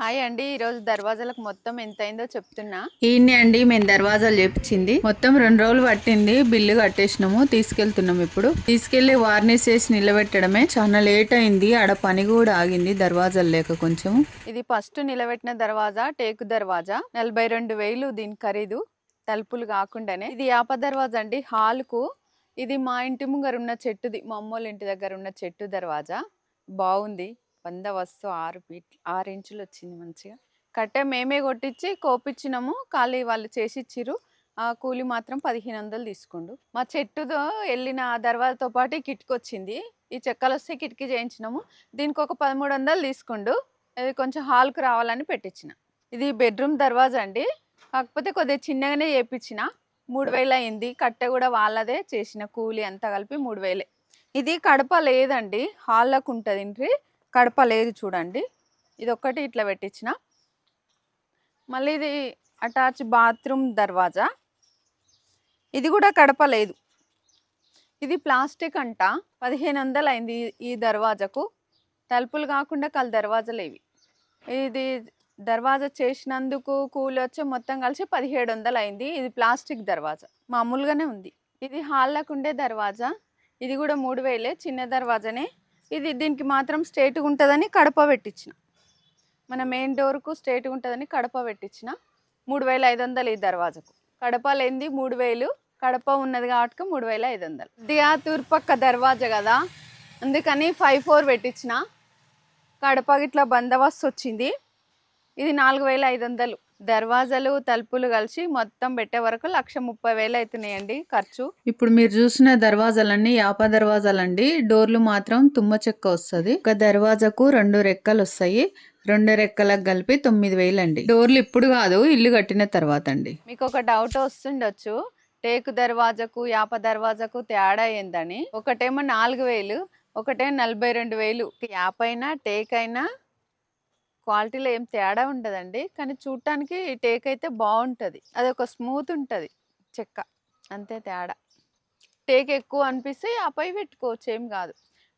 Hi అండి ఈరోజు దర్వాజాలకు మొత్తం ఎంత అయిందో చెప్తున్నా. ఈయన్ని అండి మేము దర్వాజాలు చేపించింది. మొత్తం రెండు రోజులు పట్టింది బిల్లు కట్టేసినాము తీసుకెళ్తున్నాం ఇప్పుడు. తీసుకెళ్ళి వార్నిష్ చేసి నిలబెట్టడమే. చాలా లేట్ అయింది ఆడ పని కూడా ఆగింది దర్వాజాలు లేక కొంచెం. ఇది ఫస్ట్ నిలబెట్టిన దర్వాజా టేకు దర్వాజా? నలభై రెండు వేలు దీని ఖరీదు తలుపులు కాకుండానే. ఇది యాప దర్వాజా అండి హాల్కు. ఇది మా ఇంటి ముంగర ఉన్న చెట్టుది మా అమ్మోళ్ళ ఇంటి దగ్గర ఉన్న చెట్టు దర్వాజా. బాగుంది. వంద వస్తు ఆరు ఫీట్ ఆరు ఇంచులు వచ్చింది మంచిగా. కట్టె మేమే కొట్టించి కోపించినాము ఖాళీ వాళ్ళు చేసి ఇచ్చిర్రు ఆ కూలి మాత్రం పదిహేను వందలు తీసుకుండు. మా చెట్టుతో వెళ్ళిన ఆ దర్వాజతో పాటు ఈ కిటికీ వచ్చింది ఈ చెక్కలు వస్తే కిటికీ చేయించినాము. దీనికి ఒక పదమూడు వందలు తీసుకుండు. ఇది కొంచెం హాల్కు రావాలని పెట్టించిన ఇది బెడ్రూమ్ దర్వాజా అండి. కాకపోతే కొద్దిగా చిన్నగానే చేపించిన మూడు వేలు అయింది. కట్టె కూడా వాళ్ళదే చేసిన. కూలి అంతా కలిపి మూడు వేలే. ఇది కడప లేదండి. హాల్లోకి ఉంటుంది ఇంట్రీ కడప లేదు చూడండి. ఇది ఒక్కటి ఇట్లా పెట్టించిన మళ్ళీ ఇది అటాచ్ బాత్రూమ్ దర్వాజా. ఇది కూడా కడప లేదు. ఇది ప్లాస్టిక్ అంట. పదిహేను వందలు అయింది ఈ- దర్వాజకు. తలుపులు కాకుండా కల్ దర్వాజాలు ఇవి. ఇది దర్వాజా చేసినందుకు కూలి వచ్చి మొత్తం కలిసి పదిహేడు వందలు అయింది. ఇది ప్లాస్టిక్ దర్వాజా. మామూలుగానే ఉంది. ఇది హాల్లకు ఉండే దర్వాజా. ఇది కూడా మూడు వేలే. చిన్న దర్వాజానే. ఇది దీనికి మాత్రం స్ట్రేట్గా ఉంటుందని కడప పెట్టించిన మన మెయిన్ డోర్కు స్ట్రేట్గా ఉంటుందని కడప పెట్టించిన మూడు వేల ఐదు వందలు ఈ దర్వాజకు. కడప లేనిది మూడు వేలు కడప ఉన్నది కాబట్టి మూడు వేల ఐదు వందలు. దియా తూర్పక్క దర్వాజా కదా? అందుకని ఫైవ్ ఫోర్ పెట్టించిన కడప గిట్ల బందోబస్తు వచ్చింది. ఇది నాలుగు వేల ఐదు వందలు. దర్వాజాలు తలుపులు కలిసి మొత్తం పెట్టే వరకు లక్ష ముప్పై వేలు అవుతున్నాయండి ఖర్చు. ఇప్పుడు మీరు చూసిన దర్వాజాలన్నీ యాప దర్వాజాలండి. డోర్లు మాత్రం తుమ్మ చెక్క వస్తుంది. ఒక దర్వాజాకు రెండు రెక్కలు వస్తాయి. రెండు రెక్కలకు కలిపి తొమ్మిది వేలు అండి డోర్లు ఇప్పుడు కాదు ఇల్లు కట్టిన తర్వాత అండి. మీకు ఒక డౌట్ వస్తుండొచ్చు. టేకు దర్వాజకు యాప దర్వాజకు తేడా ఏందని. ఒకటేమో నాలుగు వేలు ఒకటేమో నలభై రెండు వేలు. యాప్ అయినా టేక్ అయినా క్వాలిటీలో ఏం తేడా ఉండదండి. కానీ చూడటానికి టేక్ అయితే బాగుంటుంది అది ఒక స్మూత్ ఉంటుంది చెక్క. అంతే తేడా. టేక్ ఎక్కువ అనిపిస్తే ఆపై పెట్టుకోవచ్చు ఏం కాదు.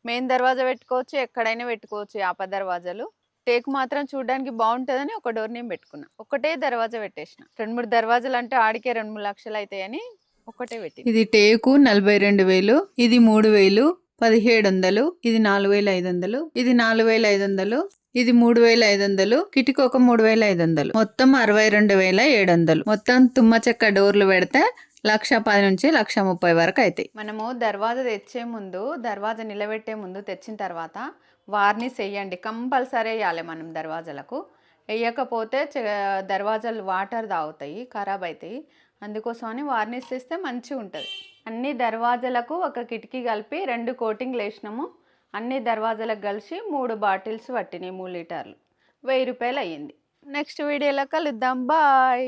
మెయిన్ దర్వాజా పెట్టుకోవచ్చు ఎక్కడైనా పెట్టుకోవచ్చు యాప దర్వాజాలు. టేక్ మాత్రం చూడడానికి బాగుంటుందని ఒక డోర్ నేను పెట్టుకున్నా. ఒకటే దర్వాజా పెట్టేసిన. రెండు మూడు దర్వాజాలు అంటే ఆడికే రెండు మూడు లక్షలు అవుతాయని ఒకటే పెట్టి ఇది టేకు నలభై రెండు వేలు ఇది మూడు వేలు పదిహేడు వందలు ఇది నాలుగు వేల ఐదు వందలు ఇది నాలుగు వేల ఐదు వందలు ఇది మూడు వేల ఐదు వందలు కిటికీ ఒక మూడు వేల ఐదు వందలు మొత్తం అరవై రెండు వేల ఏడు వందలు మొత్తం తుమ్మ చెక్క డోర్లు పెడితే లక్ష పది నుంచి లక్ష ముప్పై వరకు అవుతాయి మనము దర్వాజా తెచ్చే ముందు దర్వాజా నిలబెట్టే ముందు తెచ్చిన తర్వాత వార్నిష్ వేయండి కంపల్సరీ వేయాలి మనం దర్వాజలకు. వేయకపోతే చె- దర్వాజాలు వాటర్ తాగుతాయి ఖరాబ్ అవుతాయి అందుకోసమని వార్నిష్ వేస్తే మంచిగా ఉంటుంది అన్ని దర్వాజాలకు ఒక కిటికీ కలిపి రెండు కోటింగ్లు వేసినాము అన్ని దర్వాజాలకు కలిసి మూడు బాటిల్స్ పట్టినాయి మూడు లీటర్లు. వెయ్యి రూపాయలు అయ్యింది. నెక్స్ట్ వీడియోలో కలుద్దాం. బాయ్.